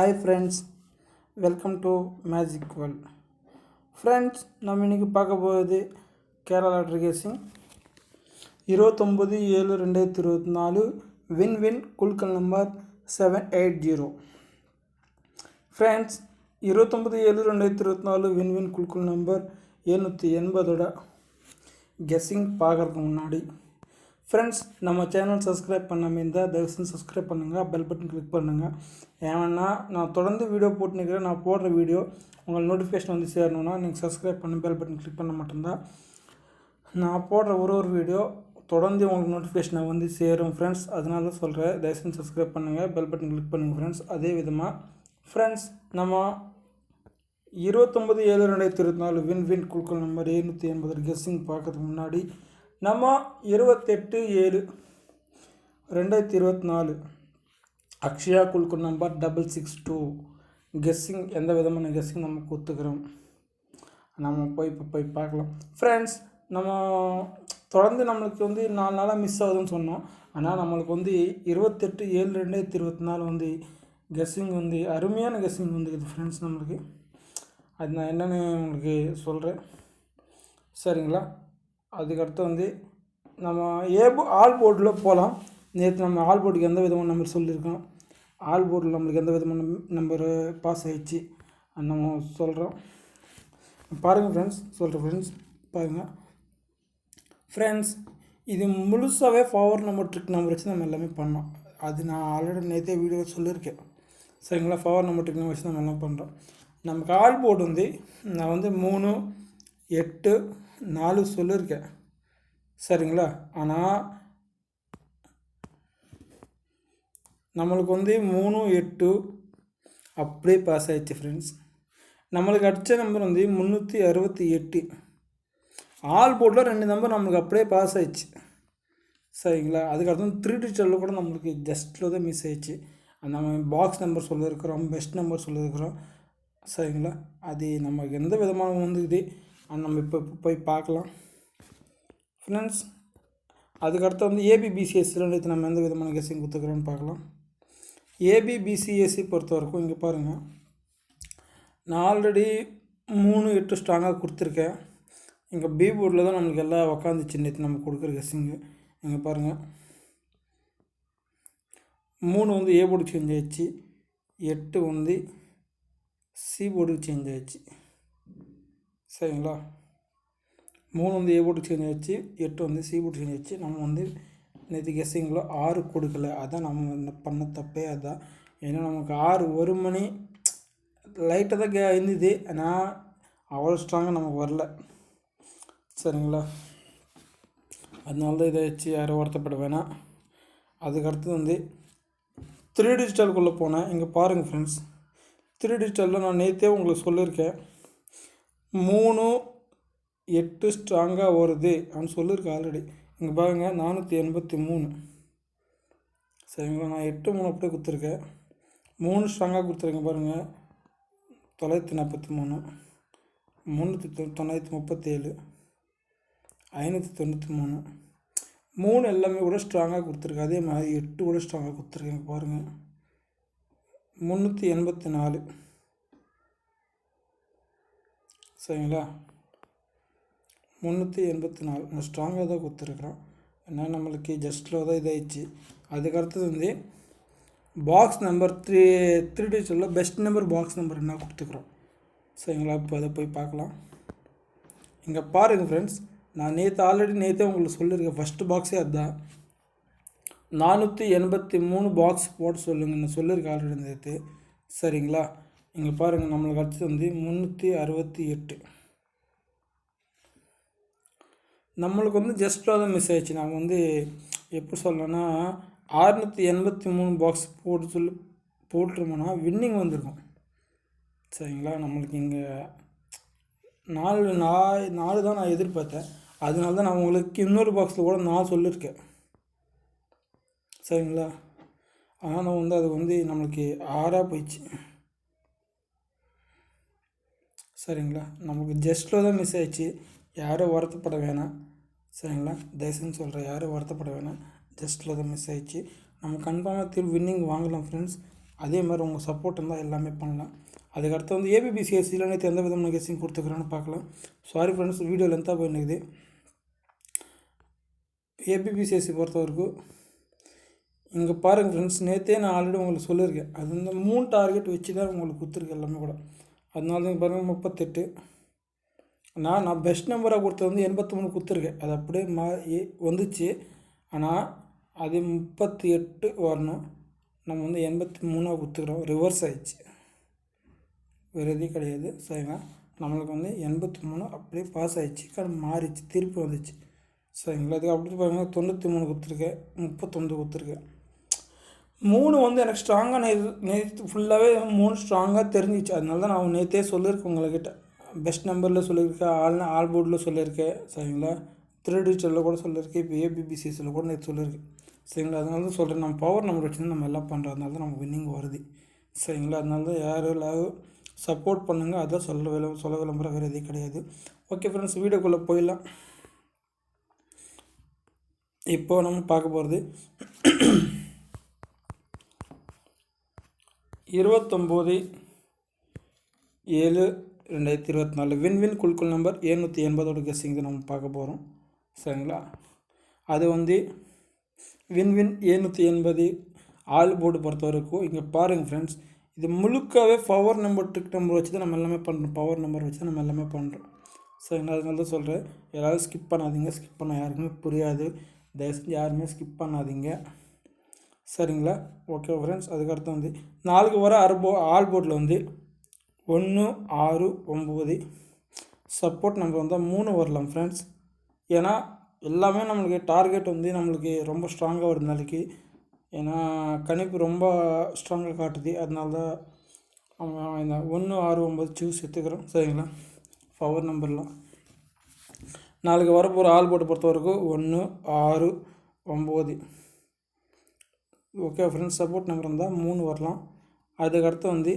Hi friends welcome to magic world friends நம்ம இன்றைக்கி பார்க்க போகிறது கேரளா ட்ரிகேசிங் இருபத்தொம்பது ஏழு ரெண்டாயிரத்தி இருபத்தி நாலு வின் வின் குழுக்கள் number seven eight zero friends இருபத்தொம்பது ஏழு ரெண்டாயிரத்தி இருபத்தி நாலு வின் வின் குழுக்கள் நம்பர் எழுநூற்றி எண்பதோட கெஸ்ஸிங் பார்க்குறதுக்கு முன்னாடி ஃப்ரெண்ட்ஸ் நம்ம சேனல் சப்ஸ்கிரைப் பண்ணாமல் இருந்தால் தயவுசெய்து சப்ஸ்கிரைப் பண்ணுங்கள் பெல் பட்டன் கிளிக் பண்ணுங்கள் ஏன்னா நான் தொடர்ந்து வீடியோ போட்டுனுக்கிறேன் நான் போடுற வீடியோ உங்களுக்கு நோட்டிஃபிகேஷன் வந்து சேரணும்னா நீங்கள் சப்ஸ்கிரைப் பண்ணி பெல் பட்டன் கிளிக் பண்ண மட்டும்தான். நான் போடுற ஒரு ஒரு வீடியோ தொடர்ந்து உங்களுக்கு நோட்டிஃபிகேஷனை வந்து சேரும் ஃப்ரெண்ட்ஸ் அதனால தான் சொல்கிறேன் தயவுசெய்து சப்ஸ்கிரைப் பண்ணுங்கள் பெல் பட்டன் கிளிக் பண்ணுங்கள் ஃப்ரெண்ட்ஸ் அதே விதமாக ஃப்ரெண்ட்ஸ் நம்ம இருபத்தொம்பது ஏழு ரெண்டாயிரத்தி இருபத்தி நாலு வின் வின் குழுக்கள் நம்பர் எழுநூற்றி எண்பது கெஸ்ஸிங் பார்க்கறதுக்கு முன்னாடி நம்ம இருபத்தெட்டு ஏழு ரெண்டாயிரத்தி இருபத்தி நாலு அக்ஷயா குழுக்கள் number double six two guessing எந்த விதமான கெஸ்ஸிங் நம்ம கொடுத்துக்கிறோம் நம்ம போய் இப்போ போய் பார்க்கலாம். ஃப்ரெண்ட்ஸ் நம்ம தொடர்ந்து நம்மளுக்கு வந்து நாலு நாளாக மிஸ் ஆகுதுன்னு சொன்னோம். ஆனால் நம்மளுக்கு வந்து இருபத்தெட்டு ஏழு ரெண்டாயிரத்தி இருபத்தி நாலு வந்து கெஸ்ஸிங் வந்து அருமையான கெஸ்ஸிங் வந்துக்குது ஃப்ரெண்ட்ஸ் நம்மளுக்கு. அது நான் என்னென்னு உங்களுக்கு சொல்கிறேன் சரிங்களா? அதுக்கடுத்து வந்து நம்ம ஏ போ ஆல் போர்டில் போகலாம் நேற்று நம்ம ஆல் போர்டுக்கு எந்த விதமான நம்பர் சொல்லியிருக்கோம் ஆல் போர்டில் நம்மளுக்கு எந்த விதமான நம்பர் பாஸ் ஆகிடுச்சு நம்ம சொல்கிறோம் பாருங்கள் ஃப்ரெண்ட்ஸ் சொல்கிறேன் ஃப்ரெண்ட்ஸ் பாருங்கள் ஃப்ரெண்ட்ஸ் இது முழுசாகவே பவர் நம்பர் ட்ரிக் நம்பர் வச்சு நம்ம எல்லாமே பண்ணோம். அது நான் ஆல்ரெடி நேற்றே வீடியோ சொல்லியிருக்கேன். சரிங்களா? பவர் நம்பர் ட்ரிக் நம்பர் வச்சு நம்ம எல்லாம் பண்ணுறோம் நமக்கு ஆல் போர்டு வந்து நான் வந்து மூணு எட்டு நாலு சொல்லியிருக்கேன் சரிங்களா? ஆனால் நம்மளுக்கு வந்து மூணு எட்டு அப்படியே பாஸ் ஆயிடுச்சு ஃப்ரெண்ட்ஸ் நம்மளுக்கு அடித்த நம்பர் வந்து முந்நூற்றி அறுபத்தி எட்டு. ஆல் போர்டில் ரெண்டு நம்பர் நம்மளுக்கு அப்படியே பாஸ் ஆயிடுச்சு. சரிங்களா? அதுக்கடுத்து த்ரீ டீச்சரில் கூட நம்மளுக்கு ஜஸ்ட்டில் தான் மிஸ் ஆயிடுச்சு. அந்த நம்ம பாக்ஸ் நம்பர் சொல்லியிருக்கிறோம் பெஸ்ட் நம்பர் சொல்லியிருக்கிறோம் சரிங்களா? அது நமக்கு எந்த விதமான வந்துக்குது நம்ம இப்போ போய் பார்க்கலாம். ஃப்ரெண்ட்ஸ் அதுக்கடுத்து வந்து ஏபிபிசிஎஸ்சியில் நேற்று நம்ம எந்த விதமான கெஸ்ஸிங் கொடுத்துக்கிறோன்னு பார்க்கலாம். ஏபிபிசிஎஸ்சி பொறுத்த வரைக்கும் இங்கே பாருங்கள் நான் ஆல்ரெடி மூணு எட்டு ஸ்ட்ராங்காக கொடுத்துருக்கேன். இங்கே பி போர்டில் தான் நம்மளுக்கு எல்லாம் உக்காந்துச்சு நேற்று நம்ம கொடுக்குற கெஸ்ஸிங்கு இங்கே பாருங்கள் மூணு வந்து ஏ போர்டு சேஞ்ச் ஆயிடுச்சு. எட்டு வந்து சி போர்டுக்கு சேஞ்ச் ஆயிடுச்சு. சரிங்களா? மூணு வந்து ஏ போட்டு சேஞ்ச் வச்சு எட்டு வந்து சி போட்டு சேஞ்ச் வச்சு நம்ம வந்து நேற்று கெஸ்ஸிங்கில் ஆறு கொடுக்கல. அதான் நம்ம பண்ண தப்பே அதுதான் ஏன்னா நமக்கு ஆறு ஒரு மணி லைட்டாக தான் கே இருந்தது. ஆனால் அவ்வளோ ஸ்ட்ராங்காக நமக்கு வரல. சரிங்களா? அதனால தான் இதை வச்சு யாரும் வருத்தப்பட வேணாம் அதுக்கடுத்து வந்து த்ரீ டிஜிட்டலுக்குள்ளே போனேன். இங்கே பாருங்கள் ஃப்ரெண்ட்ஸ் த்ரீ டிஜிட்டலில் நான் நேற்றே உங்களுக்கு சொல்லியிருக்கேன். மூணு எட்டு ஸ்ட்ராங்காக வருது அப்படின்னு சொல்லியிருக்கேன் ஆல்ரெடி இங்கே பாருங்கள் நானூற்றி எண்பத்தி மூணு. சரிங்களா? நான் எட்டு மூணு அப்படியே கொடுத்துருக்கேன். மூணு ஸ்ட்ராங்காக கொடுத்துருக்கேன் பாருங்கள் தொள்ளாயிரத்தி நாற்பத்தி மூணு. முந்நூற்றி தொ தொள்ளாயிரத்தி முப்பத்தேழு. ஐநூற்றி தொண்ணூற்றி மூணு. மூணு எல்லாமே கூட ஸ்ட்ராங்காக கொடுத்துருக்கேன். அதே மாதிரி எட்டு கூட ஸ்ட்ராங்காக கொடுத்துருக்கேன். பாருங்கள் முந்நூற்றி எண்பத்தி நாலு. சரிங்களா? முந்நூற்றி எண்பத்தி நாலு. நான் ஸ்ட்ராங்காக தான் கொடுத்துருக்குறோம். ஏன்னா நம்மளுக்கு ஜஸ்ட்டில் தான் இதாகிடுச்சு அதுக்கடுத்தது வந்து பாக்ஸ் நம்பர் த்ரீ த்ரீ டிஜிட்டலில் பெஸ்ட் நம்பர் பாக்ஸ் நம்பர் என்ன கொடுத்துக்குறோம் சரிங்களா? இப்போ அதை போய் பார்க்கலாம். இங்கே பாருங்கள் ஃப்ரெண்ட்ஸ் நான் நேற்று ஆல்ரெடி நேற்றே உங்களுக்கு சொல்லியிருக்கேன். ஃபஸ்ட்டு பாக்ஸே அதுதான். நானூற்றி எண்பத்தி மூணு பாக்ஸ் போட சொல்லுங்க நான் சொல்லியிருக்கேன் ஆல்ரெடி நேற்று சரிங்களா? இங்கே பாருங்கள் நம்மளுக்கு அடுத்தது வந்து முந்நூற்றி அறுபத்தி எட்டு. நம்மளுக்கு வந்து ஜஸ்ட்டாக தான் மிஸ் ஆயிடுச்சு. நாங்கள் வந்து எப்படி சொல்லணும்னா ஆறுநூற்றி எண்பத்தி மூணு பாக்ஸ் போட்டு சொல்லி போட்டுருமோன்னா வின்னிங் வந்திருக்கும். சரிங்களா? நம்மளுக்கு இங்கே நாலு நாலு நாலு தான் நான் எதிர்பார்த்தேன். அதனால தான் நான் உங்களுக்கு இன்னொரு பாக்ஸில் கூட நான் சொல்லியிருக்கேன் சரிங்களா? ஆனால் வந்து அது வந்து நம்மளுக்கு ஆறாக போயிடுச்சு. சரிங்களா? நமக்கு ஜஸ்ட்டில் தான் மிஸ் ஆயிடுச்சு. யாரும் வருத்தப்பட வேணாம். சரிங்களா? தயசுன்னு சொல்கிறேன் யாரும் வருத்தப்பட வேணாம். ஜஸ்ட்டில் தான் மிஸ் ஆயிடுச்சு. நம்ம கன்ஃபார்மாக திரும்ப வின்னிங் வாங்கலாம் ஃப்ரெண்ட்ஸ் அதே மாதிரி உங்கள் சப்போர்ட் இருந்தால் எல்லாமே பண்ணலாம். அதுக்கடுத்து வந்து ஏபிபிசிஎஸ்சியில் நேற்று எந்த விதமான கெஸ்ஸிங் கொடுத்துக்கிறேன்னு பார்க்கலாம். சாரி ஃப்ரெண்ட்ஸ் வீடியோ லென்த்தாக போயிருக்குது ஏபிபிசிஎஸ்சி பொறுத்த வரைக்கும் இங்கே பாருங்கள் ஃப்ரெண்ட்ஸ் நேற்றே நான் ஆல்ரெடி உங்களுக்கு சொல்லியிருக்கேன். அது இந்த மூணு டார்கெட் வச்சு தான் உங்களுக்கு கொடுத்துருக்கேன் எல்லாமே கூட. அதனால தான் பாருங்கள் முப்பத்தெட்டு. நான் நான் பெஸ்ட் நம்பராக கொடுத்தது வந்து எண்பத்தி மூணு கொடுத்துருக்கேன். அது அப்படியே மா வந்துச்சு. ஆனால் அது முப்பத்தி எட்டு வரணும். நம்ம வந்து எண்பத்தி மூணாக கொடுத்துக்கிறோம். ரிவர்ஸ் ஆயிடுச்சு. வேறு எதுவும் கிடையாது. சரிங்களா? நம்மளுக்கு வந்து எண்பத்தி மூணு அப்படியே பாஸ் ஆகிடுச்சு கடை மாறிச்சு திருப்பி வந்துச்சு. சரிங்களா? அதுக்கு அப்படி பார்த்தீங்கன்னா தொண்ணூற்றி மூணு கொடுத்துருக்கேன். முப்பத்தொன்று கொடுத்துருக்கேன். மூணு வந்து எனக்கு ஸ்ட்ராங்காக நே நேற்று ஃபுல்லாகவே மூணு ஸ்ட்ராங்காக தெரிஞ்சிச்சு. அதனால தான் நான் நேற்றே சொல்லியிருக்கேன் உங்கள்கிட்ட பெஸ்ட் நம்பரில் சொல்லியிருக்கேன் ஆல் ஆல் போர்டில் சொல்லியிருக்கேன் சரிங்களா? த்ரீ டிஜிட்டலில் கூட சொல்லியிருக்கேன் இப்போ ஏபிபிசிஎஸில் கூட நேற்று சொல்லியிருக்கேன். சரிங்களா? அதனால தான் சொல்கிறேன் நம்ம பவர் நம்பர் வச்சு நம்ம எல்லாம் பண்ணுறதுனால தான் நமக்கு வின்னிங் வருது. சரிங்களா? அதனால தான் யார் எல்லாரும் சப்போர்ட் பண்ணுங்கள் அதான் சொல்ல விளம்ப சொல்ல விளம்பரம் வேறு எதுவும் கிடையாது. ஓகே ஃப்ரெண்ட்ஸ் வீடியோக்குள்ளே போயிடலாம். இப்போது நம்ம பார்க்க போகிறது இருபத்தொம்போது ஏழு ரெண்டாயிரத்தி இருபத்தி நாலு விண்வின் குழுக்கள் நம்பர் எழுநூற்றி எண்பதோட கெஸ்ஸிங் தான் நம்ம பார்க்க போகிறோம் சரிங்களா? அது வந்து விண்வின் எழுநூற்றி எண்பது ஆள் போர்டு பொறுத்த வரைக்கும் இங்கே பாருங்கள் ஃப்ரெண்ட்ஸ் இது முழுக்கவே பவர் நம்பர் ட்ரிக் நம்பர் வச்சு தான் நம்ம எல்லாமே பண்ணுறோம் பவர் நம்பர் வச்சு தான் நம்ம எல்லாமே பண்ணுறோம் சரிங்களா? அதனால தான் சொல்கிறேன் யாராவது ஸ்கிப் பண்ணாதீங்க. ஸ்கிப் பண்ண யாருக்குமே புரியாது. தயவு செஞ்சு யாருமே ஸ்கிப் பண்ணாதீங்க. சரிங்களா? ஓகே ஃப்ரெண்ட்ஸ் அதுக்கடுத்து வந்து நாளுக்கு வர அறுபோ ஆல் போர்ட்டில் வந்து ஒன்று ஆறு ஒம்பது சப்போர்ட் நம்பர் வந்தால் மூணு வரலாம் ஃப்ரெண்ட்ஸ் ஏன்னா எல்லாமே நம்மளுக்கு டார்கெட் வந்து நம்மளுக்கு ரொம்ப ஸ்ட்ராங்காக வருது நாளைக்கு. ஏன்னா கணிப்பு ரொம்ப ஸ்ட்ராங்காக காட்டுது. அதனால தான் அவன் இந்த ஒன்று ஆறு ஒம்பது சூஸ் எடுத்துக்கிறோம். சரிங்களா? பவர் நம்பர்லாம் நாளைக்கு வரப்போகிற ஆள் போட்டு பொறுத்த வரைக்கும் ஒன்று ஆறு ஒம்பது ஓகே ஃப்ரெண்ட்ஸ் சப்போர்ட் நம்பர் இருந்தால் மூணு வரலாம். அதுக்கடுத்து வந்து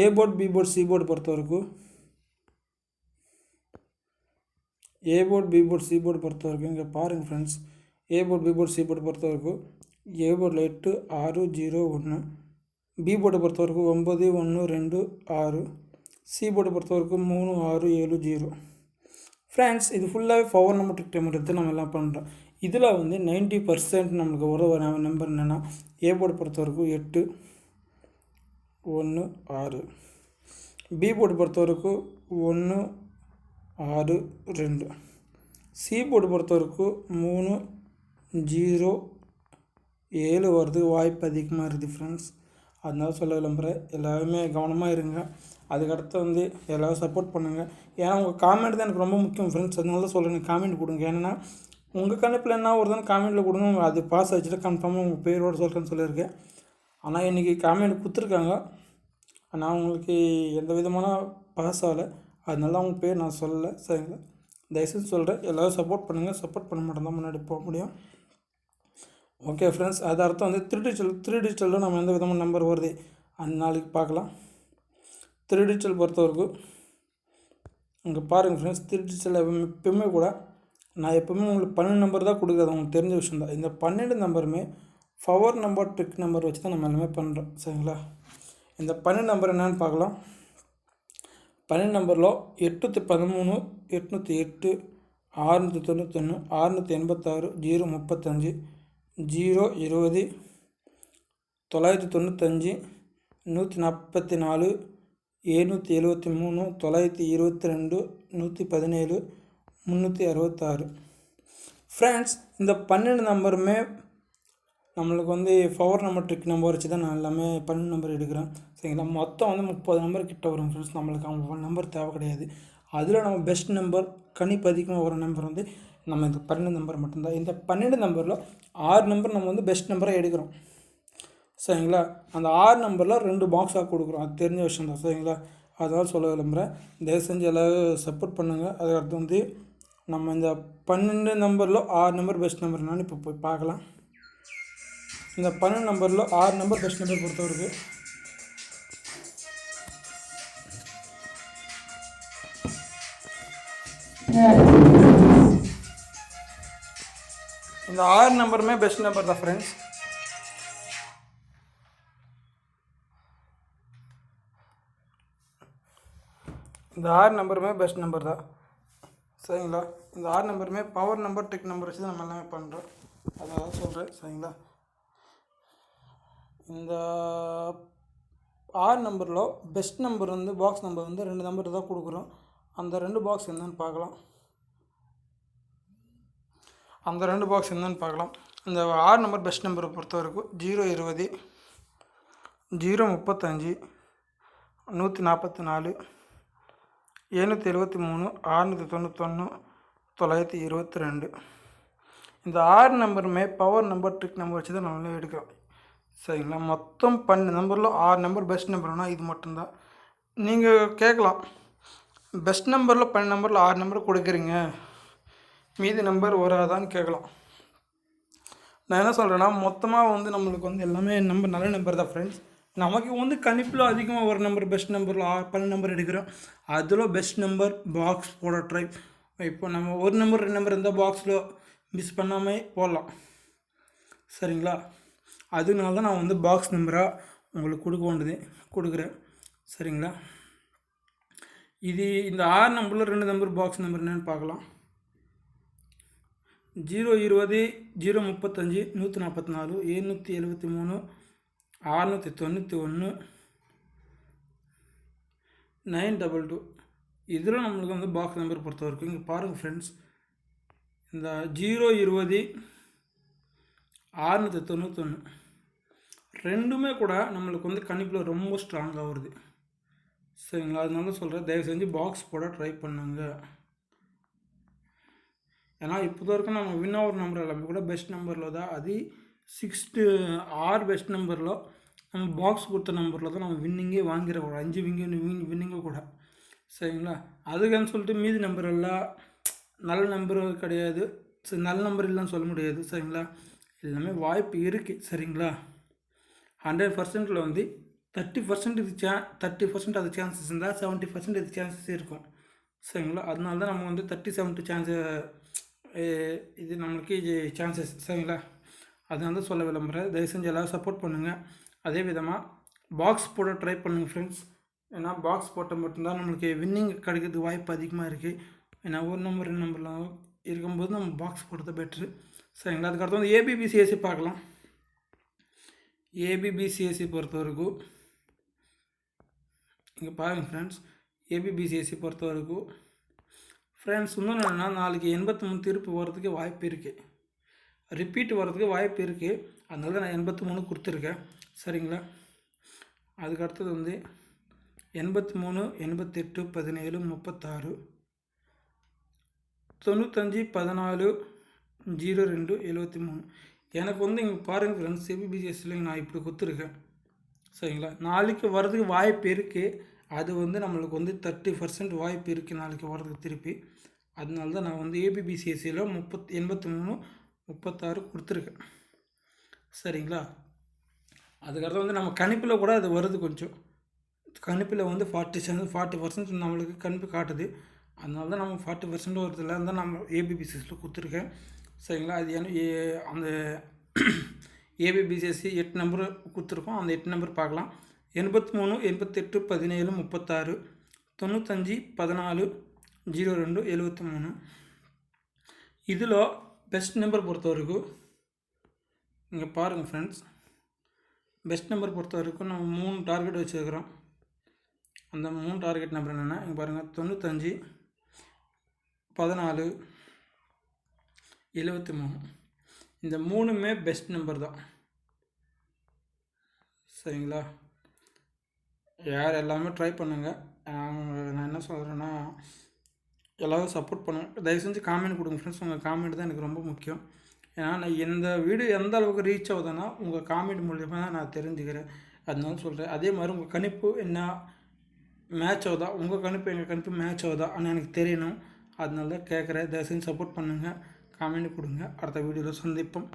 A board B board C board பொறுத்த வரைக்கும். A board B board C board பொறுத்த வரைக்கும் இங்கே பாருங்கள் friends A board B board C board பொறுத்த வரைக்கும் ஏ போர்டில் எட்டு ஆறு ஜீரோ ஒன்று பி போர்டை பொறுத்த வரைக்கும் ஒம்பது ஒன்று ரெண்டு ஆறு. சி போர்டை பொறுத்த வரைக்கும் மூணு ஆறு ஏழு ஜீரோ. ஃப்ரெண்ட்ஸ் இது ஃபுல்லாகவே பவர் நம்பர் ட்ரிக் எடுத்து நம்ம எல்லாம் பண்ணுறோம் இதில் வந்து நைன்ட்டி பர்சன்ட் நம்மளுக்கு ஒரு நம்பர் என்னென்னா ஏ போர்டு பொறுத்த வரைக்கும் எட்டு ஒன்று ஆறு. பி போர்டு பொறுத்த வரைக்கும் ஒன்று ஆறு ரெண்டு. சி போர்டு பொறுத்த வரைக்கும் மூணு ஜீரோ ஏழு வருது. வாய்ப்பு அதிகமாக இருக்குது ஃப்ரெண்ட்ஸ் அதனால சொல்ல விளம்புறேன் எல்லாருமே கவனமாக இருங்க. அதுக்கடுத்து வந்து எல்லோரும் சப்போர்ட் பண்ணுங்கள் ஏன்னா உங்கள் காமெண்ட் தான் எனக்கு ரொம்ப முக்கியம் ஃப்ரெண்ட்ஸ் அதனால தான் சொல்கிறேன் காமெண்ட் கொடுங்க. ஏன்னா உங்கள் கணிப்பில் என்ன வருதுன்னு காமெண்ட்டில் கொடுங்க. அது பாஸ் ஆச்சுட்டு கன்ஃபார்மாக உங்கள் பேரோட சொல்கிறேன்னு சொல்லியிருக்கேன். ஆனால் இன்றைக்கி காமெண்ட் கொடுத்துருக்காங்க. ஆனால் உங்களுக்கு எந்த விதமான பாஸ் ஆகலை. அதனால அவங்க பேர் நான் சொல்லலை. சரிங்களா? தயவுசெய்து சொல்கிறேன் எல்லோரும் சப்போர்ட் பண்ணுங்கள் சப்போர்ட் பண்ண மட்டும் தான் முன்னாடி போக முடியும். ஓகே ஃப்ரெண்ட்ஸ் அது அர்த்தம் வந்து த்ரீ டிஜிட்டல் த்ரீ டிஜிட்டலில் நம்ம எந்த விதமான நம்பர் வருது? அந்த நாளைக்கு பார்க்கலாம். த்ரீ டிஜிட்டல் பொறுத்தவரைக்கும் இங்கே பாருங்கள் ஃப்ரெண்ட்ஸ் த்ரீ டிஜிட்டல் எப்பவுமே கூட நான் எப்போவுமே உங்களுக்கு பன்னெண்டு நம்பர் தான் கொடுக்குறது. உங்களுக்கு தெரிஞ்ச விஷயம் தான் இந்த பன்னெண்டு நம்பருமே பவர் நம்பர் ட்ரிக் நம்பர் வச்சு தான் நம்ம எல்லாமே பண்ணுறோம் சரிங்களா? இந்த பன்னெண்டு நம்பர் என்னென்னு பார்க்கலாம். பன்னெண்டு நம்பரில் எட்நூற்றி பதிமூணு எட்நூற்றி எட்டு ஆறுநூற்றி தொண்ணூத்தொன்று ஆறுநூற்றி எண்பத்தாறு ஜீரோ முப்பத்தஞ்சு ஜீரோ இருபது தொள்ளாயிரத்தி தொண்ணூத்தஞ்சு நூற்றி நாற்பத்தி நாலு எழுநூற்றி எழுபத்தி மூணு தொள்ளாயிரத்தி இருபத்தி ரெண்டு நூற்றி பதினேழு முந்நூற்றி அறுபத்தாறு. ஃப்ரெண்ட்ஸ் இந்த பன்னெண்டு நம்பருமே நம்மளுக்கு வந்து பவர் நம்பர் ட்ரிக் நம்பர் வச்சு தான் நான் எல்லாமே பன்னெண்டு நம்பர் எடுக்கிறேன். சரிங்களா? மொத்தம் வந்து முப்பது நம்பர் கிட்ட வரும் ஃப்ரெண்ட்ஸ் நம்மளுக்கு அவங்க நம்பர் தேவை கிடையாது. அதில் நம்ம பெஸ்ட் நம்பர் கணிப்பு அதிகமாக வர நம்பர் வந்து நம்ம இந்த பன்னெண்டு நம்பர் மட்டும்தான். இந்த பன்னெண்டு நம்பரில் ஆறு நம்பர் நம்ம வந்து பெஸ்ட் நம்பராக எடுக்கிறோம். சரிங்களா? அந்த ஆறு நம்பரில் ரெண்டு பாக்ஸாக கொடுக்குறோம். அது தெரிஞ்ச விஷயம் தான் சரிங்களா? அதனால் சொல்ல விரும்புகிறேன் தயவு செஞ்சு எல்லோரும் சப்போர்ட் பண்ணுங்கள் அதுக்கடுத்து வந்து நம்ம இந்த பன்னெண்டு நம்பரில் ஆறு நம்பர் பெஸ்ட் நம்பர்னாலும் இப்போ போய் பார்க்கலாம். இந்த பன்னெண்டு நம்பரில் ஆறு நம்பர் பெஸ்ட் நம்பர் பொறுத்தவருக்கு இந்த ஆறு நம்பருமே பெஸ்ட் நம்பர் தான் ஃப்ரெண்ட்ஸ் இந்த ஆறு நம்பருமே பெஸ்ட் நம்பர் தான். சரிங்களா? இந்த ஆறு நம்பருமே பவர் நம்பர் டெக் நம்பர் வச்சு தான் நம்ம எல்லாமே பண்ணுறோம் அதான் சொல்கிறேன் சரிங்களா? இந்த ஆறு நம்பரில் பெஸ்ட் நம்பர் வந்து பாக்ஸ் நம்பர் வந்து ரெண்டு நம்பர் தான் கொடுக்குறோம். அந்த ரெண்டு பாக்ஸ் என்னன்னு பார்க்கலாம். அந்த ரெண்டு பாக்ஸ் என்னன்னு பார்க்கலாம். இந்த ஆறு நம்பர் பெஸ்ட் நம்பரை பொறுத்த வரைக்கும் ஜீரோ இருபது ஜீரோ முப்பத்தஞ்சு நூற்றி நாற்பத்தி நாலு எழுநூற்றி எழுபத்தி மூணு ஆறுநூற்றி தொண்ணூத்தொன்று தொள்ளாயிரத்தி இருபத்தி ரெண்டு. இந்த ஆறு நம்பருமே பவர் நம்பர் ட்ரிக் நம்பர் வச்சு தான் நம்மளே எடுக்கிறோம். சரிங்களா? மொத்தம் பன்னெண்டு நம்பரில் ஆறு நம்பர் பெஸ்ட் நம்பர்னா இது மட்டும்தான். நீங்கள் கேட்கலாம். பெஸ்ட் நம்பரில் பன்னெண்டு நம்பரில் ஆறு நம்பர் கொடுக்குறீங்க. மீதி நம்பர் வராதான்னு கேட்கலாம். நான் என்ன சொல்கிறேன்னா மொத்தமாக வந்து நம்மளுக்கு வந்து எல்லாமே நம்பர் நல்ல நம்பர் தான் ஃப்ரெண்ட்ஸ் நமக்கு வந்து கணிப்பில் அதிகமாக ஒரு நம்பர் பெஸ்ட் நம்பரில் ஆ நம்பர் எடுக்கிறோம். அதில் பெஸ்ட் நம்பர் பாக்ஸ் போட ட்ரை இப்போ நம்ம ஒரு நம்பர் ரெண்டு நம்பர் இருந்தால் பாக்ஸில் மிஸ் பண்ணாமல் போடலாம். சரிங்களா? அதனால தான் நான் வந்து பாக்ஸ் நம்பராக உங்களுக்கு கொடுக்க வேண்டியது கொடுக்குறேன். சரிங்களா? இது இந்த ஆறு நம்பரில் ரெண்டு நம்பர் பாக்ஸ் நம்பர் என்னென்னு பார்க்கலாம். ஜீரோ இருபது ஜீரோ முப்பத்தஞ்சு நூற்றி நாற்பத்தி நாலு எழுநூற்றி எழுபத்தி மூணு அறநூற்றி தொண்ணூற்றி ஒன்று. Nine double two. இதில் நம்மளுக்கு வந்து பாக்ஸ் நம்பர் பொறுத்த வரைக்கும் இங்கே பாருங்கள் ஃப்ரெண்ட்ஸ் இந்த ஜீரோ இருபது ஆறுநூற்றி தொண்ணூத்தொன்று ரெண்டுமே கூட நம்மளுக்கு வந்து கணிப்பில் ரொம்ப ஸ்ட்ராங்காக வருது. சரிங்களா? அதனால சொல்கிறேன் தயவு செஞ்சு பாக்ஸ் போட ட்ரை பண்ணுங்க. ஏன்னா இப்போ வரைக்கும் நம்ம வின் ஆகிற நம்பர் எல்லாமே கூட பெஸ்ட் நம்பரில் தான் அது சிக்ஸ்த்து ஆறு பெஸ்ட் நம்பரில் நம்ம பாக்ஸ் கொடுத்த நம்பரில் தான் நம்ம வின்னிங்கே வாங்கிடக்கூடாது அஞ்சு விங்க வின் வின்னிங்கே கூட. சரிங்களா? அதுக்குன்னு சொல்லிட்டு மீதி நம்பர் எல்லாம் நல்ல நம்பர் கிடையாது. சரி நல்ல நம்பர் இல்லைன்னு சொல்ல முடியாது. சரிங்களா? எல்லாமே வாய்ப்பு இருக்குது சரிங்களா? ஹண்ட்ரட் பர்சன்ட்டில் வந்து தேர்ட்டி பர்சன்ட் இது சே தேர்ட்டி பர்சன்ட் அது சான்சஸ் இருந்தால் செவன்ட்டி பர்சன்ட் இது சான்சஸ் இருக்கும். சரிங்களா? அதனால தான் நம்ம வந்து தேர்ட்டி செவன்ட்டி சான்ஸு இது நம்மளுக்கு இது சான்சஸ் சரிங்களா? அதனால தான் சொல்ல விளம்புறேன். தயவு செஞ்சு எல்லோரும் சப்போர்ட் பண்ணுங்கள் அதே விதமாக பாக்ஸ் போட ட்ரை பண்ணுங்கள் ஃப்ரெண்ட்ஸ் ஏன்னா பாக்ஸ் போட்டால் மட்டும்தான் நம்மளுக்கு வின்னிங் கிடைக்கிறதுக்கு வாய்ப்பு அதிகமாக இருக்குது ஏன்னா ஒரு நம்பர் ரெண்டு நம்பர்லாம் இருக்கும்போது நம்ம பாக்ஸ் போடுறது பெட்ரு சரிங்களா அதுக்கடுத்து வந்து ஏபிபிசிஎஸ்சி பார்க்கலாம். ஏபிபிசிஎஸ்சி பொறுத்த வரைக்கும் இங்கே பாருங்கள் ஃப்ரெண்ட்ஸ் ஏபிபிசிஎஸ்சி பொறுத்த வரைக்கும் ஃப்ரெண்ட்ஸ் இன்னொன்று என்னென்னா நாளைக்கு எண்பத்தி மூணு திருப்பு போகிறதுக்கு வாய்ப்பு இருக்குது ரிப்பீட் வர்றதுக்கு வாய்ப்பு இருக்குது அதனால தான் நான் எண்பத்தி மூணு கொடுத்துருக்கேன். சரிங்களா? அதுக்கு அடுத்தது வந்து எண்பத்தி மூணு எண்பத்தெட்டு பதினேழு முப்பத்தாறு தொண்ணூத்தஞ்சு பதினாலு ஜீரோ ரெண்டு எழுபத்தி மூணு. எனக்கு வந்து இங்கே பாருங்கள் ஃப்ரெண்ட்ஸ் சிபிபிசிஎஸ்சில் நான் இப்படி கொடுத்துருக்கேன். சரிங்களா? நாளைக்கு வர்றதுக்கு வாய்ப்பு இருக்குது அது வந்து நம்மளுக்கு வந்து தேர்ட்டி பர்சன்ட் வாய்ப்பு இருக்குது நாளைக்கு வர்றதுக்கு திருப்பி. அதனால தான் நான் வந்து ஏபிபிசிஎஸ்சியில் முப்பத் எண்பத்தி மூணு முப்பத்தாறு கொடுத்துருக்கேன் சரிங்களா? அதுக்கடுத்து வந்து நம்ம கணிப்பில் கூட அது வருது கொஞ்சம். கணிப்பில் வந்து ஃபார்ட்டி செவன் ஃபார்ட்டி பர்சன்ட் நம்மளுக்கு கணிப்பு காட்டுது. அதனால தான் நம்ம ஃபார்ட்டி பர்சன்ட் வருதுல தான் நம்ம ஏபிபிசிஎஸில் கொடுத்துருக்கேன். சரிங்களா? அது ஏ அந்த ஏபிபிசிஎஸ்சி எட்டு நம்பர் கொடுத்துருக்கோம். அந்த எட்டு நம்பர் பார்க்கலாம். எண்பத்தி மூணு எண்பத்தெட்டு பதினேழு முப்பத்தாறு தொண்ணூத்தஞ்சு பதினாலு ஜீரோ ரெண்டு எழுபத்தி மூணு. இதில் பெஸ்ட் நம்பர் பொறுத்த வரைக்கும் இங்கே பாருங்கள் ஃப்ரெண்ட்ஸ் பெஸ்ட் நம்பர் பொறுத்த வரைக்கும் நம்ம மூணு டார்கெட் வச்சுருக்கிறோம். அந்த மூணு டார்கெட் நம்பர் என்னென்னா இங்கே பாருங்கள் தொண்ணூத்தஞ்சு பதினாலு எழுபத்தி மூணு. இந்த மூணுமே பெஸ்ட் நம்பர் தான். சரிங்களா? யார் எல்லாமே ட்ரை பண்ணுங்கள் நான் என்ன சொல்கிறேன்னா எல்லோரும் சப்போர்ட் பண்ணுவோம் தயவு செஞ்சு காமெண்ட் கொடுங்க ஃப்ரெண்ட்ஸ் உங்கள் காமெண்ட் தான் எனக்கு ரொம்ப முக்கியம். ஏன்னா நான் இந்த வீடியோ எந்த அளவுக்கு ரீச் ஆகுதுன்னா உங்கள் காமெண்ட் மூலியமாக தான் நான் தெரிஞ்சுக்கிறேன். அதனால சொல்கிறேன் அதே மாதிரி உங்கள் கணிப்பு என்ன மேட்ச் ஆகுதா? உங்கள் கணிப்பு எங்கள் கணிப்பு மேட்ச் ஆகுதா? ஆனால் எனக்கு தெரியணும். அதனால தான் கேட்குறேன். தயவு செஞ்சு சப்போர்ட் பண்ணுங்கள் காமெண்ட் கொடுங்க. அடுத்த வீடியோவில் சந்திப்போம்.